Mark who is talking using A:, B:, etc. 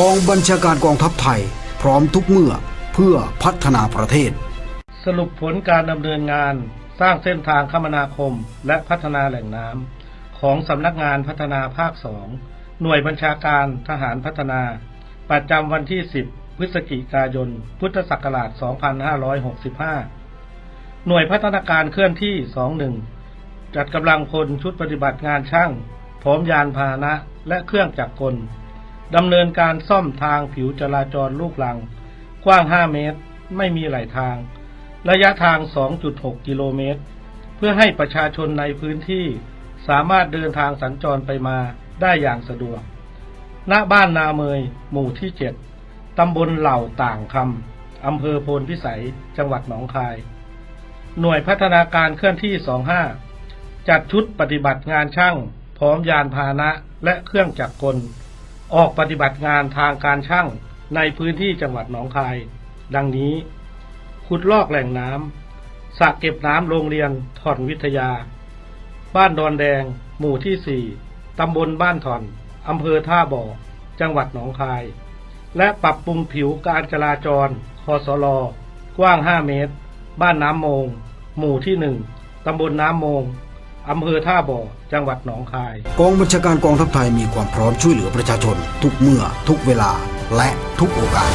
A: กองบัญชาการกองทัพไทย พร้อมทุกเมื่อเพื่อพัฒนาประเทศ
B: สรุปผลการดำเนินงานสร้างเส้นทางคมนาคมและพัฒนาแหล่งน้ำของสำนักงานพัฒนาภาค2หน่วยบัญชาการทหารพัฒนา ประจำวันที่ 10 พฤศจิกายน พุทธศักราช 2565 หน่วยพัฒนาการเคลื่อนที่ 21 จัดกำลังพลชุดปฏิบัติงานช่างพร้อมยานพาหนะและเครื่องจักรกล ดำเนินการซ่อมทางผิวจราจรลูกลัง กว้าง 5 เมตร ไม่มีไหลทาง ระยะทาง 2.6 กิโลเมตร เพื่อให้ประชาชนในพื้นที่สามารถเดินทางสัญจรไปมาได้อย่างสะดวก ณ บ้านนาเมย หมู่ที่ 7 ตำบลเหล่าต่างคำ อำเภอโพนพิสัย จังหวัดหนองคาย หน่วยพัฒนาการเคลื่อนที่ 25 จัดชุดปฏิบัติงานช่าง พร้อมยานพาหนะและเครื่องจักรกล ออกปฏิบัติงานทางการช่างในพื้นที่จังหวัดหนองคาย ดังนี้ ขุดลอกแหล่งน้ำสระเก็บน้ำโรงเรียนถ่อนวิทยา บ้านดอนแดง หมู่ที่4ตำบลบ้านถ่อนอำเภอท่าบ่อ จังหวัดหนองคาย และปรับปรุงผิวการจราจรคอสลกว้าง 5 เมตร บ้านน้ำโมง หมู่ที่1ตำบลน้ำโมง อำเภอท่าบ่อ จังหวัดหนองคาย
A: กองบัญชาการกองทัพไทยมีความพร้อมช่วยเหลือประชาชน ทุกเมื่อ ทุกเวลา และทุกโอกาส